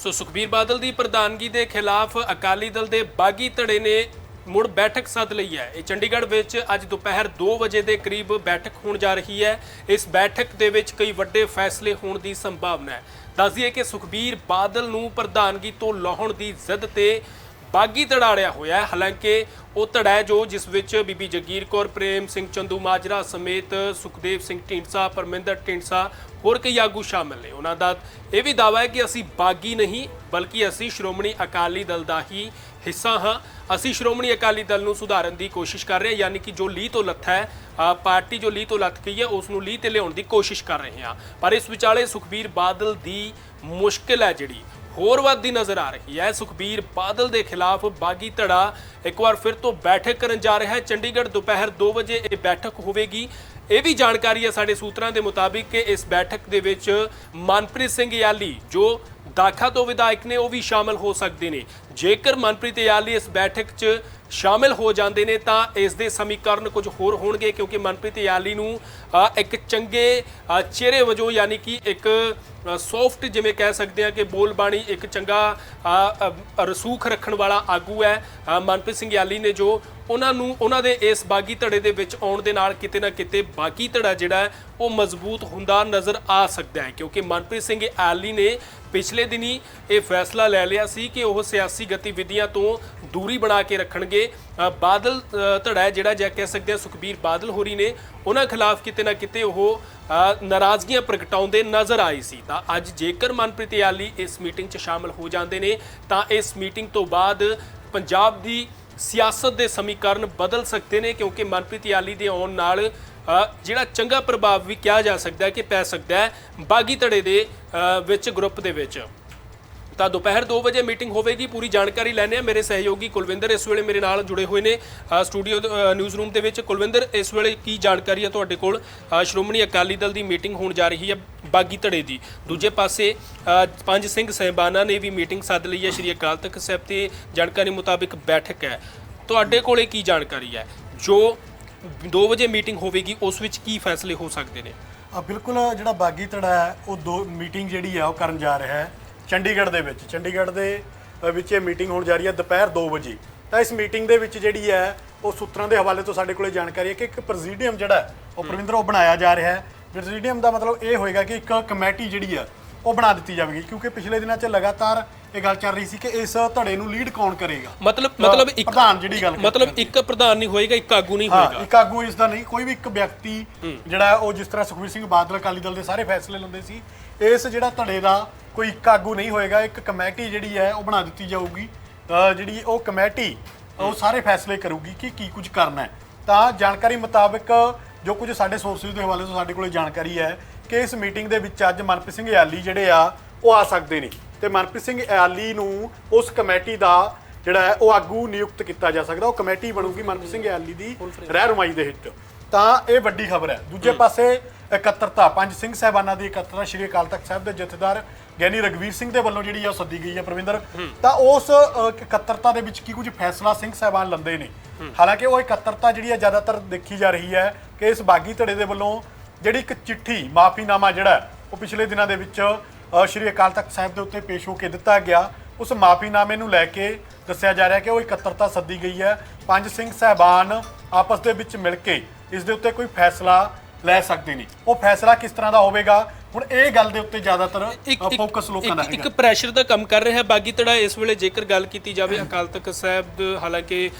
ਸੋ ਸੁਖਬੀਰ ਬਾਦਲ ਦੀ ਪ੍ਰਧਾਨਗੀ ਦੇ ਖਿਲਾਫ ਅਕਾਲੀ ਦਲ ਦੇ ਬਾਗੀ ਧੜੇ ਨੇ ਮੁੜ ਬੈਠਕ ਸੱਦ ਲਈ ਹੈ। ਇਹ ਚੰਡੀਗੜ੍ਹ ਵਿੱਚ ਅੱਜ ਦੁਪਹਿਰ 2 ਵਜੇ ਦੇ ਕਰੀਬ ਬੈਠਕ ਹੋਣ ਜਾ ਰਹੀ ਹੈ। ਇਸ ਬੈਠਕ ਦੇ ਵਿੱਚ ਕਈ ਵੱਡੇ ਫੈਸਲੇ ਹੋਣ ਦੀ ਸੰਭਾਵਨਾ ਹੈ। ਦੱਸ ਦਈਏ ਕਿ ਸੁਖਬੀਰ ਬਾਦਲ ਨੂੰ ਪ੍ਰਧਾਨਗੀ ਤੋਂ ਲਾਹੁਣ ਦੀ ਜ਼ਿੱਦ ਤੇ ਬਾਗੀ ਧੜਾੜਿਆ ਹੋਇਆ ਹੈ। ਹਾਲਾਂਕਿ ਉਹ ਧੜਾ ਹੈ ਜੋ ਜਿਸ ਵਿੱਚ ਬੀਬੀ ਜਗੀਰ ਕੌਰ, ਪ੍ਰੇਮ ਸਿੰਘ ਚੰਦੂ ਮਾਜਰਾ ਸਮੇਤ ਸੁਖਦੇਵ ਸਿੰਘ ਢੀਂਡਸਾ, ਪਰਮਿੰਦਰ ਢੀਂਡਸਾ ਹੋਰ ਕਈ ਆਗੂ ਸ਼ਾਮਲ ਨੇ। ਉਹਨਾਂ ਦਾ ਇਹ ਵੀ ਦਾਅਵਾ ਹੈ ਕਿ ਅਸੀਂ ਬਾਗੀ ਨਹੀਂ, ਬਲਕਿ ਅਸੀਂ ਸ਼੍ਰੋਮਣੀ ਅਕਾਲੀ ਦਲ ਦਾ ਹੀ ਹਿੱਸਾ ਹਾਂ। ਅਸੀਂ ਸ਼੍ਰੋਮਣੀ ਅਕਾਲੀ ਦਲ ਨੂੰ ਸੁਧਾਰਨ ਦੀ ਕੋਸ਼ਿਸ਼ ਕਰ ਰਹੇ ਹਾਂ, ਯਾਨੀ ਕਿ ਜੋ ਲੀਹ ਤੋਂ ਲੱਥਾ ਹੈ ਪਾਰਟੀ ਜੋ ਲੀਹ ਤੋਂ ਲੱਥ ਗਈ ਹੈ, ਉਸ ਨੂੰ ਲੀਹ ਤੇ ਲਿਆਉਣ ਦੀ ਕੋਸ਼ਿਸ਼ ਕਰ ਰਹੇ ਹਾਂ। ਪਰ ਇਸ ਵਿਚਾਲੇ ਸੁਖਬੀਰ ਬਾਦਲ ਦੀ ਮੁਸ਼ਕਿਲ ਹੈ ਜਿਹੜੀ। ਹੋਰ ਵੱਧਦੀ ਨਜ਼ਰ ਆ ਰਹੀ ਹੈ। ਸੁਖਬੀਰ ਬਾਦਲ ਦੇ ਖਿਲਾਫ ਬਾਗੀ ਧੜਾ ਇੱਕ ਵਾਰ ਫਿਰ ਤੋਂ ਬੈਠਕ ਕਰਨ ਜਾ ਰਿਹਾ ਹੈ। ਚੰਡੀਗੜ੍ਹ ਦੁਪਹਿਰ 2 ਵਜੇ ਇਹ ਬੈਠਕ ਹੋਵੇਗੀ। ਇਹ ਵੀ ਜਾਣਕਾਰੀ ਹੈ ਸਾਡੇ ਸੂਤਰਾਂ ਦੇ ਮੁਤਾਬਿਕ ਕਿ ਇਸ ਬੈਠਕ ਦੇ ਵਿੱਚ ਮਨਪ੍ਰੀਤ ਸਿੰਘ ਯਾਲੀ, ਜੋ ਦਾਖਾ ਤੋਂ ਵਿਧਾਇਕ ਨੇ, ਉਹ ਵੀ ਸ਼ਾਮਲ ਹੋ ਸਕਦੇ ਨੇ। ਜੇਕਰ ਮਨਪ੍ਰੀਤ ਯਾਲੀ ਇਸ ਬੈਠਕ 'ਚ ਸ਼ਾਮਿਲ ਹੋ ਜਾਂਦੇ ਨੇ ਤਾਂ ਇਸ ਦੇ ਸਮੀਕਰਨ ਕੁਝ ਹੋਰ ਹੋਣਗੇ ਕਿਉਂਕਿ ਮਨਪ੍ਰੀਤ ਯਾਲੀ ਨੂੰ ਇੱਕ ਚੰਗੇ ਚਿਹਰੇ ਵਜੋਂ ਯਾਨੀ ਕਿ ਇੱਕ ਸੌਫਟ ਜਿਵੇਂ ਕਹਿ ਸਕਦੇ ਆ ਕਿ ਬੋਲ ਬਾਣੀ ਇੱਕ ਚੰਗਾ ਰਸੂਖ ਰੱਖਣ ਵਾਲਾ ਆਗੂ ਹੈ ਮਨਪ੍ਰੀਤ ਸਿੰਘ ਯਾਲੀ ਨੇ ਜੋ ਉਹਨਾਂ ਨੂੰ, ਉਹਨਾਂ ਦੇ ਇਸ ਬਾਗੀ ਧੜੇ ਦੇ ਵਿੱਚ ਆਉਣ ਦੇ ਨਾਲ ਕਿਤੇ ਨਾ ਕਿਤੇ ਬਾਗੀ ਧੜਾ ਜਿਹੜਾ ਉਹ ਮਜ਼ਬੂਤ ਹੁੰਦਾ ਨਜ਼ਰ ਆ ਸਕਦਾ ਹੈ ਕਿਉਂਕਿ ਮਨਪ੍ਰੀਤ ਸਿੰਘ ਆਲੀ ਨੇ ਪਿਛਲੇ ਦਿਨੀ ਇਹ ਫੈਸਲਾ ਲੈ ਲਿਆ ਸੀ ਕਿ ਉਹ ਸਿਆਸੀ ਗਤੀਵਿਧੀਆਂ ਤੋਂ ਦੂਰੀ ਬਣਾ ਕੇ ਰੱਖਣਗੇ ਅ, ਬਾਦਲ ਧੜਾ ਜਿਹੜਾ ਜੇ ਕਹਿ ਸਕਦੇ ਆ ਸੁਖਬੀਰ ਬਾਦਲ ਹੋਰੀ ਨੇ ਉਹਨਾਂ ਖਿਲਾਫ ਕਿਤੇ ਨਾ ਕਿਤੇ ਉਹ ਨਾਰਾਜ਼ਗੀਆਂ ਪ੍ਰਗਟਾਉਂਦੇ ਨਜ਼ਰ ਆਈ ਸੀ। ਤਾਂ ਅੱਜ ਜੇਕਰ ਮਨਪ੍ਰੀਤ ਆਲੀ ਇਸ ਮੀਟਿੰਗ 'ਚ ਸ਼ਾਮਲ ਹੋ ਜਾਂਦੇ ਨੇ ਤਾਂ ਇਸ ਮੀਟਿੰਗ ਤੋਂ ਬਾਅਦ ਪੰਜਾਬ ਦੀ ਸਿਆਸਤ ਦੇ ਸਮੀਕਰਨ ਬਦਲ ਸਕਦੇ ਨੇ ਕਿਉਂਕਿ ਮਨਪ੍ਰੀਤ ਯਾਲੀ ਦੇ ਆਉਣ ਨਾਲ ਜਿਹੜਾ ਚੰਗਾ ਪ੍ਰਭਾਵ ਵੀ ਕਿਹਾ ਜਾ ਸਕਦਾ ਹੈ ਕਿ ਪੈ ਸਕਦਾ ਹੈ ਬਾਗੀ ਧੜੇ ਦੇ ਵਿੱਚ ਗਰੁੱਪ ਦੇ ਵਿੱਚ। ਤਾਂ ਦੁਪਹਿਰ 2 ਵਜੇ ਮੀਟਿੰਗ ਹੋਵੇਗੀ, ਪੂਰੀ ਜਾਣਕਾਰੀ ਲੈਣੇ ਆ ਮੇਰੇ ਸਹਿਯੋਗੀ ਕੁਲਵਿੰਦਰ, ਇਸ ਵੇਲੇ ਮੇਰੇ ਨਾਲ ਜੁੜੇ ਹੋਏ ਨੇ ਸਟੂਡੀਓ ਨਿਊਜ਼ ਰੂਮ ਦੇ ਵਿੱਚ। ਕੁਲਵਿੰਦਰ, ਇਸ ਵੇਲੇ ਕੀ ਜਾਣਕਾਰੀ ਹੈ ਤੁਹਾਡੇ ਕੋਲ? ਸ਼੍ਰੋਮਣੀ ਅਕਾਲੀ ਦਲ ਦੀ ਮੀਟਿੰਗ ਹੋਣ ਜਾ ਰਹੀ ਹੈ ਬਾਗੀ ਧੜੇ ਦੀ। ਦੂਜੇ ਪਾਸੇ ਪੰਜ ਸਿੰਘ ਸਹਿਬਾਨਾਂ ਨੇ ਵੀ ਮੀਟਿੰਗ ਸੱਦ ਲਈ ਹੈ, ਸ਼੍ਰੀ ਅਕਾਲ ਤਖਤ ਸਾਹਿਬ ਤੇ ਜਾਣਕਾਰੀ ਮੁਤਾਬਿਕ ਬੈਠਕ ਹੈ। ਤੁਹਾਡੇ ਕੋਲੇ ਕੀ ਜਾਣਕਾਰੀ ਹੈ? ਜੋ 2 ਵਜੇ ਮੀਟਿੰਗ ਹੋਵੇਗੀ, ਉਸ ਵਿੱਚ ਕੀ ਫੈਸਲੇ ਹੋ ਸਕਦੇ ਨੇ? ਆ ਬਿਲਕੁਲ, ਜਿਹੜਾ ਬਾਗੀ ਧੜਾ ਹੈ, ਉਹ ਦੋ ਮੀਟਿੰਗ ਜਿਹੜੀ ਆ ਉਹ ਕਰਨ ਜਾ ਰਿਹਾ ਹੈ। ਚੰਡੀਗੜ੍ਹ ਦੇ ਵਿੱਚ। ਚੰਡੀਗੜ੍ਹ ਦੇ ਵਿੱਚ ਇਹ ਮੀਟਿੰਗ ਹੋਣ ਜਾ ਰਹੀ ਹੈ ਦੁਪਹਿਰ 2 ਵਜੇ। ਤਾਂ ਇਸ ਮੀਟਿੰਗ ਦੇ ਵਿੱਚ ਜਿਹੜੀ ਹੈ ਉਹ ਸੂਤਰਾਂ ਦੇ ਹਵਾਲੇ ਤੋਂ ਸਾਡੇ ਕੋਲੇ ਜਾਣਕਾਰੀ ਹੈ ਕਿ ਇੱਕ ਪ੍ਰੈਜ਼ੀਡੀਅਮ ਜਿਹੜਾ ਹੈ, ਉਹ ਪ੍ਰਵਿੰਦਰ ਉਹ ਬਣਾਇਆ ਜਾ ਰਿਹਾ ਹੈ। ਪ੍ਰੈਜ਼ੀਡੀਅਮ ਦਾ ਮਤਲਬ ਇਹ ਹੋਏਗਾ ਕਿ ਇੱਕ ਕਮੇਟੀ ਜਿਹੜੀ ਆ ਉਹ ਬਣਾ ਦਿੱਤੀ ਜਾਵੇਗੀ ਕਿਉਂਕਿ ਪਿਛਲੇ ਦਿਨਾਂ 'ਚ ਲਗਾਤਾਰ ਇਹ ਗੱਲ ਚੱਲ ਰਹੀ ਸੀ ਕਿ ਇਸ ਧੜੇ ਨੂੰ ਲੀਡ ਕੌਣ ਕਰੇਗਾ। ਮਤਲਬ ਮਤਲਬ ਇੱਕ ਪ੍ਰਧਾਨ ਜਿਹੜੀ ਗੱਲ ਮਤਲਬ ਇੱਕ ਪ੍ਰਧਾਨ ਨਹੀਂ ਹੋਏਗਾ ਇੱਕ ਆਗੂ ਨਹੀਂ ਹਾਂ ਹੋਏਗਾ। ਇੱਕ ਆਗੂ ਇਸ ਦਾ ਨਹੀਂ ਕੋਈ ਵੀ ਇੱਕ ਵਿਅਕਤੀ ਜਿਹੜਾ ਹੈ ਉਹ ਜਿਸ ਤਰ੍ਹਾਂ ਸੁਖਬੀਰ ਸਿੰਘ ਬਾਦਲ ਅਕਾਲੀ ਦਲ ਦੇ ਸਾਰੇ ਫੈਸਲੇ ਲੈਂਦੇ ਸੀ ਇਸ ਜਿਹੜਾ ਧੜੇ ਦਾ ਕੋਈ ਇੱਕ ਆਗੂ ਨਹੀਂ ਹੋਏਗਾ ਇੱਕ ਕਮੇਟੀ ਜਿਹੜੀ ਹੈ ਉਹ ਬਣਾ ਦਿੱਤੀ ਜਾਊਗੀ। ਅਹ ਜਿਹੜੀ ਉਹ ਕਮੇਟੀ ਉਹ ਸਾਰੇ ਫੈਸਲੇ ਕਰੂਗੀ ਕਿ ਕੀ ਕੁਝ ਕਰਨਾ ਹੈ। ਤਾਂ ਜਾਣਕਾਰੀ ਮੁਤਾਬਕ ਜੋ ਕੁਝ ਸਾਡੇ ਸੋਰਸਿਸ ਦੇ ਹਵਾਲੇ ਤੋਂ ਸਾਡੇ ਕੋਲੇ ਜਾਣਕਾਰੀ ਹੈ ਕਿ ਇਸ ਮੀਟਿੰਗ ਦੇ ਵਿੱਚ ਅੱਜ ਮਨਪ੍ਰੀਤ ਸਿੰਘ ਯਾਲੀ ਜਿਹੜੇ ਆ ਉਹ ਆ ਸਕਦੇ ਨੇ। ਤੇ ਮਨਪ੍ਰੀਤ ਸਿੰਘ ਯਾਲੀ ਨੂੰ ਉਸ ਕਮੇਟੀ ਦਾ ਜਿਹੜਾ ਹੈ ਉਹ ਆਗੂ ਨਿਯੁਕਤ ਕੀਤਾ ਜਾ ਸਕਦਾ। ਉਹ ਕਮੇਟੀ ਬਣੂਗੀ ਮਨਪ੍ਰੀਤ ਸਿੰਘ ਯਾਲੀ ਦੀ ਰਹਿਨੁਮਾਈ ਦੇ ਹਿੱਤ। ਤਾਂ ਇਹ ਵੱਡੀ ਖਬਰ ਹੈ। ਦੂਜੇ ਪਾਸੇ ਇਕੱਤਰਤਾ। ਪੰਜ ਸਿੰਘ ਸਾਹਿਬਾਨਾਂ ਦੀ ਇਕੱਤਰਤਾ ਸ਼੍ਰੀ ਅਕਾਲ ਤਖਤ ਸਾਹਿਬ ਦੇ ਜਥੇਦਾਰ ਗਿਆਨੀ ਰਗਵੀਰ ਸਿੰਘ ਦੇ ਵੱਲੋਂ ਜਿਹੜੀ ਆ ਉਹ ਸੱਦੀ ਗਈ ਹੈ ਪ੍ਰਵਿੰਦਰ। ਤਾਂ ਉਸ ਅ, ਇਕੱਤਰਤਾ ਦੇ ਵਿੱਚ ਕੀ ਕੁਝ ਫੈਸਲਾ ਸਿੰਘ ਸਾਹਿਬਾਨ ਲੰਦੇ ਨੇ? ਹਾਲਾਂਕਿ ਉਹ ਇਕੱਤਰਤਾ ਜਿਹੜੀ ਹੈ ਜ਼ਿਆਦਾਤਰ ਦੇਖੀ ਜਾ ਰਹੀ ਹੈ ਕਿ ਇਸ ਬਾਗੀ ਧੜੇ ਦੇ ਵੱਲੋਂ ਜਿਹੜੀ ਇੱਕ ਚਿੱਠੀ ਮਾਫੀਨਾਮਾ ਜਿਹੜਾ ਹੈ, ਉਹ ਪਿਛਲੇ ਦਿਨਾਂ ਦੇ ਵਿੱਚ ਅ, ਸ਼੍ਰੀ ਅਕਾਲ ਤਖਤ ਸਾਹਿਬ ਦੇ ਉੱਤੇ ਪੇਸ਼ ਹੋ ਕੇ ਦਿੱਤਾ ਗਿਆ। ਉਸ ਮਾਫੀਨਾਮੇ ਨੂੰ ਲੈ ਕੇ ਦੱਸਿਆ ਜਾ ਰਿਹਾ ਕਿ ਉਹ ਇਕੱਤਰਤਾ ਸੱਦੀ ਗਈ ਹੈ। ਪੰਜ ਸਿੰਘ ਸਾਹਿਬਾਨ ਆਪਸ ਦੇ ਵਿੱਚ ਮਿਲ ਕੇ ਇਸ ਦੇ ਉੱਤੇ ਕੋਈ ਫੈਸਲਾ ਲੈ ਸਕਦੇ ਨੇ। ਉਹ ਫੈਸਲਾ ਕਿਸ ਤਰ੍ਹਾਂ ਦਾ ਹੋਵੇਗਾ? ਹੁਣ ਇਹ ਗੱਲ ਦੇ ਉੱਤੇ ਜ਼ਿਆਦਾਤਰ ਫੋਕਸ ਲੋਕਾਂ ਦਾ ਇੱਕ- ਇੱਕ ਹੈਗਾ ਪ੍ਰੈਸ਼ਰ ਦਾ ਕੰਮ ਕਰ ਰਿਹਾ ਹੈ ਬਾਗੀ ਧੜਾ। ਇਸ ਵੇਲੇ ਜੇਕਰ ਗੱਲ ਕੀਤੀ ਜਾਵੇ ਅਕਾਲ ਤਖਤ ਸਾਹਿਬ ਹਾਲਾਂਕਿ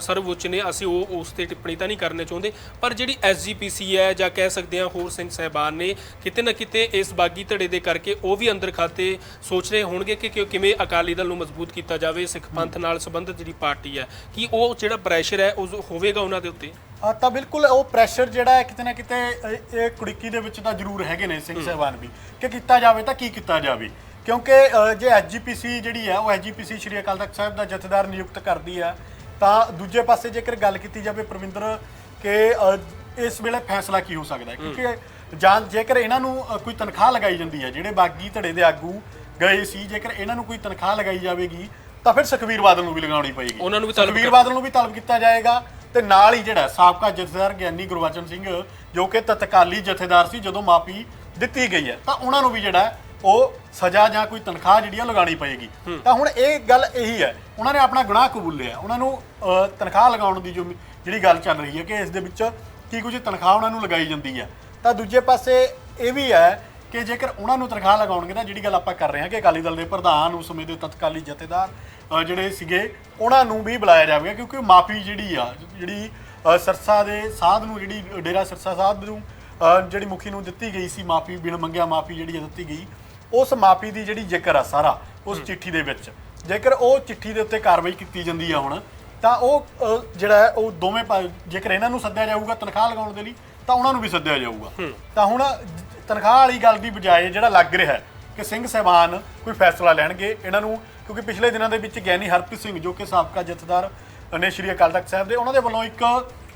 ਸਰਵਉੱਚ ਨੇ ਅਸੀਂ ਉਹ ਉਸ ਤੇ ਟਿੱਪਣੀ ਤਾਂ ਨਹੀਂ ਕਰਨੇ ਚਾਹੁੰਦੇ ਪਰ ਜਿਹੜੀ ਐਸਜੀਪੀਸੀ ਹੈ ਜਾਂ ਕਹਿ ਸਕਦੇ ਹਾਂ ਹੋਰ ਸਿੰਘ ਸਹਿਬਾਨ ਨੇ ਕਿਤੇ ਨਾ ਕਿਤੇ ਇਸ ਬਾਗੀ ਧੜੇ ਦੇ ਕਰਕੇ ਉਹ ਵੀ ਅੰਦਰ ਖਾਤੇ ਸੋਚ ਰਹੇ ਹੋਣਗੇ ਕਿ ਕਿਵੇਂ ਅਕਾਲੀ ਦਲ ਨੂੰ ਮਜ਼ਬੂਤ ਕੀਤਾ ਜਾਵੇ ਸਿੱਖ ਪੰਥ ਨਾਲ ਸੰਬੰਧਿਤ ਜਿਹੜੀ ਪਾਰਟੀ ਹੈ ਕੀ ਉਹ ਜਿਹੜਾ ਪ੍ਰੈਸ਼ਰ ਹੈ ਉਹ ਹੋਵੇਗਾ ਉਹਨਾਂ ਦੇ ਉੱਤੇ? ਆ ਤਾਂ ਬਿਲਕੁਲ ਉਹ ਪ੍ਰੈਸ਼ਰ ਜਿਹੜਾ ਹੈ ਕਿਤੇ ਨਾ ਕਿਤੇ ਇਹ- ਇਹ ਕੁੜੀਕੀ ਦੇ ਵਿੱਚ ਤਾਂ ਜ਼ਰੂਰ ਹੈਗੇ ਨੇ ਸਿੰਘ ਸਾਹਿਬਾਨ ਵੀ। ਕਿ ਕੀਤਾ ਜਾਵੇ ਤਾਂ ਕੀ ਕੀਤਾ ਜਾਵੇ? ਕਿਉਂਕਿ ਅ, ਜੇ ਐਸਜੀਪੀਸੀ ਜਿਹੜੀ ਹੈ ਉਹ ਐਸਜੀਪੀਸੀ ਸ਼੍ਰੀ ਅਕਾਲ ਤਖਤ ਸਾਹਿਬ ਦਾ ਜਥੇਦਾਰ ਨਿਯੁਕਤ ਕਰਦੀ ਹੈ ਤਾਂ ਦੂਜੇ ਪਾਸੇ ਜੇਕਰ ਗੱਲ ਕੀਤੀ ਜਾਵੇ ਪ੍ਰਵਿੰਦਰ ਕਿ ਅ, ਇਸ ਵੇਲੇ ਫੈਸਲਾ ਕੀ ਹੋ ਸਕਦਾ ਹੈ? ਕਿਉਂਕਿ ਜਾਂ ਜੇਕਰ ਇਹਨਾਂ ਨੂੰ ਅ, ਕੋਈ ਤਨਖਾਹ ਲਗਾਈ ਜਾਂਦੀ ਹੈ ਜਿਹੜੇ ਬਾਗੀ ਧੜੇ ਦੇ ਆਗੂ ਗਏ ਸੀ ਜੇਕਰ ਇਹਨਾਂ ਨੂੰ ਕੋਈ ਤਨਖਾਹ ਲਗਾਈ ਜਾਵੇਗੀ ਤਾਂ ਫਿਰ ਸੁਖਵੀਰ ਬਾਦਲ ਨੂੰ ਵੀ ਲਗਾਉਣੀ ਪਏਗੀ। ਉਹਨਾਂ ਨੂੰ ਵੀ ਤਲਬ ਸੁਖਬੀਰ ਬਾਦਲ ਨੂੰ ਵੀ ਤਲਬ ਕੀਤਾ ਜਾਏਗਾ। ਤੇ ਨਾਲ ਹੀ ਜਿਹੜਾ ਸਾਬਕਾ ਜਥੇਦਾਰ ਗਿਆਨੀ ਗੁਰਬਚਨ ਸਿੰਘ ਜੋ ਕਿ ਤਤਕਾਲੀ ਜਥੇਦਾਰ ਸੀ ਜਦੋਂ ਮਾਫੀ ਦਿੱਤੀ ਗਈ ਹੈ ਤਾਂ ਉਹਨਾਂ ਨੂੰ ਵੀ ਜਿਹੜਾ ਉਹ ਸਜ਼ਾ ਜਾਂ ਕੋਈ ਤਨਖਾਹ ਜਿਹੜੀ ਆ ਲਗਾਉਣੀ ਪਏਗੀ। ਤਾਂ ਹੁਣ ਇਹ ਗੱਲ ਇਹੀ ਹੈ ਉਹਨਾਂ ਨੇ ਆਪਣਾ ਗੁਨਾਹ ਕਬੂਲਿਆ ਉਹਨਾਂ ਨੂੰ ਤਨਖਾਹ ਲਗਾਉਣ ਦੀ ਜੋ ਜਿਹੜੀ ਗੱਲ ਚੱਲ ਰਹੀ ਹੈ ਕਿ ਇਸ ਦੇ ਵਿੱਚ ਕੀ ਕੁਝ ਤਨਖਾਹ ਉਹਨਾਂ ਨੂੰ ਲਗਾਈ ਜਾਂਦੀ ਹੈ। ਤਾਂ ਦੂਜੇ ਪਾਸੇ ਇਹ ਵੀ ਹੈ ਕਿ ਜੇਕਰ ਉਹਨਾਂ ਨੂੰ ਤਨਖਾਹ ਲਗਾਉਣਗੇ ਤਾਂ ਜਿਹੜੀ ਗੱਲ ਆਪਾਂ ਕਰ ਰਹੇ ਹਾਂ ਕਿ ਅਕਾਲੀ ਦਲ ਦੇ ਪ੍ਰਧਾਨ ਉਸ ਸਮੇਂ ਦੇ ਤਤਕਾਲੀ ਜਥੇਦਾਰ ਅ, ਜਿਹੜੇ ਸੀਗੇ ਉਹਨਾਂ ਨੂੰ ਵੀ ਬੁਲਾਇਆ ਜਾਵੇਗਾ ਕਿਉਂਕਿ ਮਾਫੀ ਜਿਹੜੀ ਆ ਜਿਹੜੀ ਅ, ਸਰਸਾ ਦੇ ਸਾਧ ਨੂੰ ਜਿਹੜੀ ਡੇਰਾ ਸਰਸਾ ਸਾਧ ਨੂੰ ਅ, ਜਿਹੜੀ ਮੁਖੀ ਨੂੰ ਦਿੱਤੀ ਗਈ ਸੀ ਮਾਫੀ ਬਿਨ ਮੰਗਿਆ ਮਾਫੀ ਜਿਹੜੀ ਆ ਦਿੱਤੀ ਗਈ ਉਸ ਮਾਫੀ ਦੀ ਜਿਹੜੀ ਜ਼ਿਕਰ ਆ ਸਾਰਾ ਉਸ ਚਿੱਠੀ ਦੇ ਵਿੱਚ। ਜੇਕਰ ਉਹ ਚਿੱਠੀ ਦੇ ਉੱਤੇ ਕਾਰਵਾਈ ਕੀਤੀ ਜਾਂਦੀ ਆ ਹੁਣ ਤਾਂ ਉਹ ਅ, ਜਿਹੜਾ ਹੈ ਉਹ ਦੋਵੇਂ ਪਾ- ਜੇਕਰ ਇਹਨਾਂ ਨੂੰ ਸੱਦਿਆ ਜਾਊਗਾ ਤਨਖਾਹ ਲਗਾਉਣ ਦੇ ਲਈ ਤਾਂ ਉਹਨਾਂ ਨੂੰ ਵੀ ਸੱਦਿਆ ਜਾਊਗਾ। ਤਾਂ ਹੁਣ ਤਨਖਾਹ ਵਾਲੀ ਗੱਲ ਦੀ ਬਜਾਏ ਜਿਹੜਾ ਲੱਗ ਰਿਹਾ ਹੈ ਕਿ ਸਿੰਘ ਸਹਿਬਾਨ ਕੋਈ ਫੈਸਲਾ ਲੈਣਗੇ ਇਹਨਾਂ ਨੂੰ ਕਿਉਂਕਿ ਪਿਛਲੇ ਦਿਨਾਂ ਦੇ ਵਿੱਚ ਗਿਆਨੀ ਹਰਪ੍ਰੀਤ ਸਿੰਘ ਜੋ ਕਿ ਸਾਬਕਾ ਜਥੇਦਾਰ ਨੇ ਸ਼੍ਰੀ ਅਕਾਲ ਤਖਤ ਸਾਹਿਬ ਦੇ ਉਹਨਾਂ ਦੇ ਵੱਲੋਂ ਇੱਕ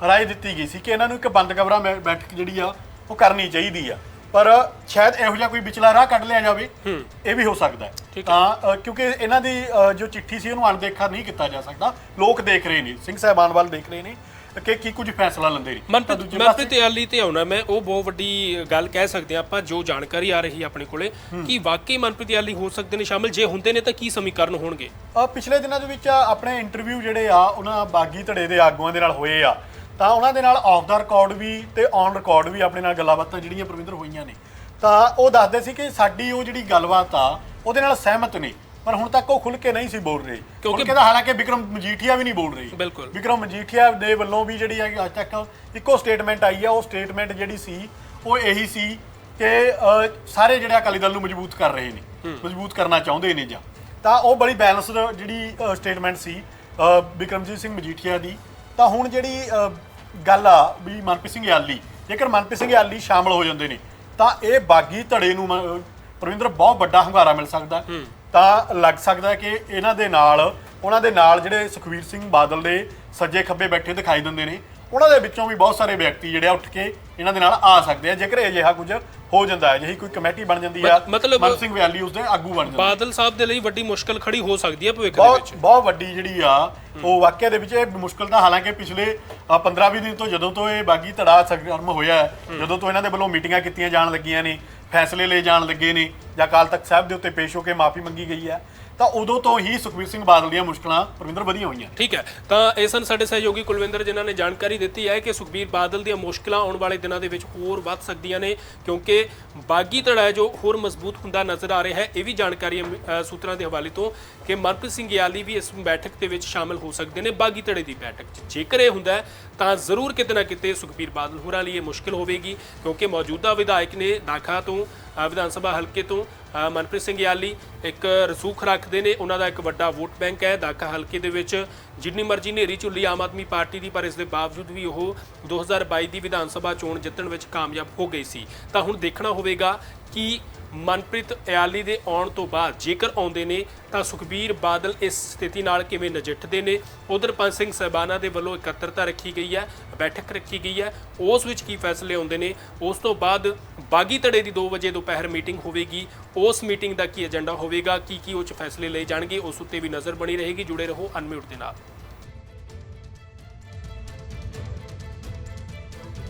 ਰਾਏ ਦਿੱਤੀ ਗਈ ਸੀ ਕਿ ਇਹਨਾਂ ਨੂੰ ਇੱਕ ਬੰਦ ਕਮਰਾ ਬੈਠਕ ਜਿਹੜੀ ਆ ਉਹ ਕਰਨੀ ਚਾਹੀਦੀ ਆ। ਪਰ ਸ਼ਾਇਦ ਇਹੋ ਜਿਹਾ ਕੋਈ ਵਿਚਲਾ ਰਾਹ ਕੱਢ ਲਿਆ ਜਾਵੇ ਇਹ ਵੀ ਹੋ ਸਕਦਾ। ਤਾਂ ਕਿਉਂਕਿ ਇਹਨਾਂ ਦੀ ਜੋ ਚਿੱਠੀ ਸੀ ਉਹਨੂੰ ਅਣਦੇਖਾ ਨਹੀਂ ਕੀਤਾ ਜਾ ਸਕਦਾ। ਲੋਕ ਦੇਖ ਰਹੇ ਨੇ ਸਿੰਘ ਸਾਹਿਬਾਨ ਵੱਲ ਦੇਖ ਰਹੇ ਨੇ। ਕਿ ਕੀ ਕੁਝ ਫੈਸਲਾ ਲੈਂਦੇ ਨੇ ਤਾਂ ਮਨਪ੍ਰੀਤ ਮਨਪ੍ਰੀਤ ਆਲੀ ਤੇ ਆਉਣਾ ਮੈਂ ਉਹ ਬਹੁਤ ਵੱਡੀ ਗੱਲ ਕਹਿ ਸਕਦੇ ਹਾਂ ਆਪਾਂ ਜੋ ਜਾਣਕਾਰੀ ਆ ਰਹੀ ਆਪਣੇ ਕੋਲੇ ਕਿ ਵਾਕਈ ਮਨਪ੍ਰੀਤ ਆਲੀ ਹੋ ਸਕਦੇ ਨੇ ਸ਼ਾਮਿਲ ਜੇ ਹੁੰਦੇ ਨੇ ਤਾਂ ਕੀ ਸਮੀਕਰਨ ਹੋਣਗੇ? ਪਿਛਲੇ ਦਿਨਾਂ ਦੇ ਵਿੱਚ ਆਪਣੇ ਇੰਟਰਵਿਊ ਜਿਹੜੇ ਆ ਉਹਨਾਂ ਬਾਗੀ ਧੜੇ ਦੇ ਆਗੂਆਂ ਦੇ ਨਾਲ ਹੋਏ ਆ। ਤਾਂ ਉਹਨਾਂ ਦੇ ਨਾਲ ਆਫ ਦਾ ਰਿਕਾਰਡ ਵੀ ਤੇ ਔਨ ਰਿਕਾਰਡ ਵੀ ਆਪਣੇ ਨਾਲ ਗੱਲਾਂ ਬਾਤਾਂ ਜਿਹੜੀਆਂ ਪ੍ਰਵਿੰਦਰ ਹੋਈਆਂ ਨੇ। ਤਾਂ ਉਹ ਦੱਸਦੇ ਸੀ ਕਿ ਸਾਡੀ ਉਹ ਜਿਹੜੀ ਗੱਲਬਾਤ ਆ ਉਹਦੇ ਨਾਲ ਸਹਿਮਤ ਨਹੀਂ ਪਰ ਹੁਣ ਤੱਕ ਉਹ ਖੁੱਲ ਕੇ ਨਹੀਂ ਸੀ ਬੋਲ ਰਹੇ। ਕਿਉਂਕਿ- ਕਿਉਂਕਿ ਤਾਂ ਹਾਲਾਂਕਿ ਵਿਕਰਮ ਮਜੀਠੀਆ ਵੀ ਨਹੀਂ ਬੋਲ ਰਹੀ। ਬਿਲਕੁਲ। ਵਿਕਰਮ ਮਜੀਠੀਆ ਦੇ ਵੱਲੋਂ ਵੀ ਜਿਹੜੀ ਹੈ ਅੱਜ ਤੱਕ ਇੱਕੋ ਸਟੇਟਮੈਂਟ ਆਈ ਆ ਉਹ ਸਟੇਟਮੈਂਟ ਜਿਹੜੀ ਸੀ ਉਹ ਇਹੀ ਸੀ ਕਿ ਸਾਰੇ ਜਿਹੜੇ ਅਕਾਲੀ ਦਲ ਨੂੰ ਮਜ਼ਬੂਤ ਕਰ ਰਹੇ ਨੇ ਮਜ਼ਬੂਤ ਕਰਨਾ ਚਾਹੁੰਦੇ ਨੇ ਜਾਂ। ਤਾਂ ਉਹ ਬੜੀ ਬੈਲੈਂਸਡ ਜਿਹੜੀ ਸਟੇਟਮੈਂਟ ਸੀ ਅ, ਵਿਕਰਮਜੀਤ ਸਿੰਘ ਮਜੀਠੀਆ ਦੀ। ਤਾਂ ਹੁਣ ਜਿਹੜੀ ਗੱਲ ਆ ਵੀ ਮਨਪ੍ਰੀਤ ਸਿੰਘ ਯਾਲੀ ਜੇਕਰ ਮਨਪ੍ਰੀਤ ਸਿੰਘ ਯਾਲੀ ਸ਼ਾਮਲ ਹੋ ਜਾਂਦੇ ਨੇ ਤਾਂ ਇਹ ਬਾਗੀ ਧੜੇ ਨੂੰ ਮ- ਪ੍ਰਵਿੰਦਰ ਬਹੁਤ ਵੱਡਾ ਹੰਗਾਰਾ ਮਿਲ ਸਕਦਾ। ਤਾਂ ਲੱਗ ਸਕਦਾ ਕਿ ਇਹਨਾਂ ਦੇ ਨਾਲ ਉਹਨਾਂ ਦੇ ਨਾਲ ਜਿਹੜੇ ਸੁਖਵੀਰ ਸਿੰਘ ਬਾਦਲ ਦੇ ਸੱਜੇ ਖੱਬੇ ਬੈਠੇ ਦਿਖਾਈ ਦਿੰਦੇ ਨੇ ਉਹਨਾਂ ਦੇ ਵਿੱਚੋਂ ਵੀ ਬਹੁਤ ਸਾਰੇ ਵਿਅਕਤੀ ਜਿਹੜੇ ਉੱਠ ਕੇ ਇਹਨਾਂ ਦੇ ਨਾਲ ਆ ਸਕਦੇ ਆ। ਜੇਕਰ ਅਜਿਹਾ ਕੁਝ ਹੋ ਜਾਂਦਾ ਹੈ ਜਿਹੀ ਕੋਈ ਕਮੇਟੀ ਬਣ ਜਾਂਦੀ ਆ ਮਤ- ਮਤਲਬ- ਮਨ ਸਿੰਘ ਵਿਆਲੀ ਉਸਦੇ ਆਗੂ ਬਣ ਜਾਂਦੇ ਬਾਦਲ ਸਾਹਿਬ ਦੇ ਲਈ ਵੱਡੀ ਮੁਸ਼ਕਲ ਖੜੀ ਹੋ ਸਕਦੀ ਹੈ ਭਵਿੱਖ ਦੇ ਵਿੱਚ। ਬਹੁਤ ਵੱਡੀ ਜਿਹੜੀ ਆ ਉਹ ਵਾਕਿਆ ਦੇ ਵਿੱਚ ਇਹ ਮੁਸ਼ਕਲ ਤਾਂ ਹਾਲਾਂਕਿ ਪਿਛਲੇ 15-20 ਦਿਨ ਤੋਂ ਜਦੋਂ ਤੋਂ ਇਹ ਬਾਗੀ ਧੜਾ ਸਰਗਰਮ ਹੋਇਆ ਜਦੋਂ ਤੋਂ ਇਹਨਾਂ ਦੇ ਵੱਲੋਂ ਮੀਟਿੰਗਾਂ ਕੀਤੀਆਂ ਜਾਣ ਲੱਗੀਆਂ ਨੇ ਫੈਸਲੇ ਲਏ ਜਾਣ ਲੱਗੇ ਨੇ ਜਾਂ ਅਕਾਲ ਤਖਤ ਸਾਹਿਬ ਦੇ ਉੱਤੇ ਪੇਸ਼ ਹੋ ਕੇ ਮਾਫੀ ਮੰਗੀ ਗਈ ਹੈ। ਤਾਂ ਉਦੋਂ ਤੋਂ ਹੀ ਸੁਖਬੀਰ ਸਿੰਘ ਬਾਦਲ ਦੀਆਂ ਮੁਸ਼ਕਲਾਂ ਪਰਵਿੰਦਰ ਵਧੀਆਂ ਹੋਈਆਂ। ਠੀਕ ਹੈ ਤਾਂ ਇਹ ਸਨ ਸਾਡੇ ਸਹਿਯੋਗੀ ਕੁਲਵਿੰਦਰ ਜਿਨ੍ਹਾਂ ਨੇ ਜਾਣਕਾਰੀ ਦਿੱਤੀ ਹੈ ਕਿ ਸੁਖਬੀਰ ਬਾਦਲ ਦੀਆਂ ਮੁਸ਼ਕਲਾਂ ਆਉਣ ਵਾਲੇ ਦਿਨਾਂ ਦੇ ਵਿੱਚ ਹੋਰ ਵੱਧ ਸਕਦੀਆਂ ਨੇ ਕਿਉਂਕਿ ਬਾਗੀ ਧੜਾ ਹੈ ਜੋ ਹੋਰ ਮਜ਼ਬੂਤ ਹੁੰਦਾ ਨਜ਼ਰ ਆ ਰਿਹਾ ਹੈ ਇਹ ਵੀ ਜਾਣਕਾਰੀ ਅ, ਸੂਤਰਾਂ ਦੇ ਹਵਾਲੇ ਤੋਂ ਕਿ ਮਨਪ੍ਰੀਤ ਸਿੰਘ ਯਾਲੀ ਵੀ ਇਸ ਬੈਠਕ ਦੇ ਵਿੱਚ ਸ਼ਾਮਲ ਹੋ ਸਕਦੇ ਨੇ ਬਾਗੀ ਧੜੇ ਦੀ ਬੈਠਕ 'ਚ। ਜੇਕਰ ਇਹ ਹੁੰਦਾ ਹੈ ਤਾਂ ਜ਼ਰੂਰ ਕਿਤੇ ਨਾ ਕਿਤੇ ਸੁਖਬੀਰ ਬਾਦਲ ਹੋਰਾਂ ਲਈ ਇਹ ਮੁਸ਼ਕਲ ਹੋਵੇਗੀ ਕਿਉਂਕਿ ਮੌਜੂਦਾ ਵਿਧਾਇਕ ਨੇ ਦਾਖਾ ਤੋਂ ਵਿਧਾਨ ਸਭਾ ਹਲਕੇ ਤੋਂ ਮਨਪ੍ਰੀਤ ਸਿੰਘ ਯਾਲੀ ਇੱਕ ਰਸੂਖ ਰੱਖਦੇ ਨੇ। ਉਹਨਾਂ ਦਾ ਇੱਕ ਵੱਡਾ ਵੋਟ ਬੈਂਕ ਹੈ। ਦਾਖਾ ਹਲਕੇ ਦੇ ਵਿੱਚ ਜਿੰਨੀ ਮਰਜ਼ੀ ਨੇਰੀ ਝੁੱਲੀ ਆਮ ਆਦਮੀ ਪਾਰਟੀ ਦੀ, ਪਰ ਇਸ ਦੇ ਬਾਵਜੂਦ ਵੀ ਉਹ 2022 ਦੀ ਵਿਧਾਨ ਸਭਾ ਚੋਣ ਜਿੱਤਣ ਵਿੱਚ ਕਾਮਯਾਬ ਹੋ ਗਈ ਸੀ। ਤਾਂ ਹੁਣ ਦੇਖਣਾ ਹੋਵੇਗਾ ਕਿ ਮਨਪ੍ਰੀਤ ਇਆਲੀ ਦੇ ਆਉਣ ਤੋਂ ਬਾਅਦ ਜੇਕਰ ਆਉਂਦੇ ਨੇ, ਤਾਂ ਸੁਖਬੀਰ ਬਾਦਲ ਇਸ ਸਥਿਤੀ ਨਾਲ ਕਿਵੇਂ ਨਜਿੱਠਦੇ ਨੇ? ਉਧਰ ਪੰਜ ਸਿੰਘ ਸਹਿਬਾਨਾ ਦੇ ਵੱਲੋਂ ਇਕੱਤਰਤਾ ਰੱਖੀ ਗਈ ਹੈ, ਬੈਠਕ ਰੱਖੀ ਗਈ ਹੈ। ਉਸ ਵਿੱਚ ਕੀ ਫੈਸਲੇ ਆਉਂਦੇ ਨੇ? ਉਸ ਤੋਂ ਬਾਅਦ ਬਾਗੀ ਧੜੇ ਦੀ 2 ਵਜੇ ਦੁਪਹਿਰ ਮੀਟਿੰਗ ਹੋਵੇਗੀ। ਉਸ ਮੀਟਿੰਗ ਦਾ ਕੀ ਏਜੰਡਾ ਹੋਵੇਗਾ? ਕੀ ਕੀ ਉਹ ਚ ਫੈਸਲੇ ਲਏ ਜਾਣਗੇ? ਉਸ ਉੱਤੇ ਵੀ ਨਜ਼ਰ ਬਣੀ ਰਹੇਗੀ। ਜੁੜੇ ਰਹੋ ਅਨਮਿਊਟ ਦੇ ਨਾਲ।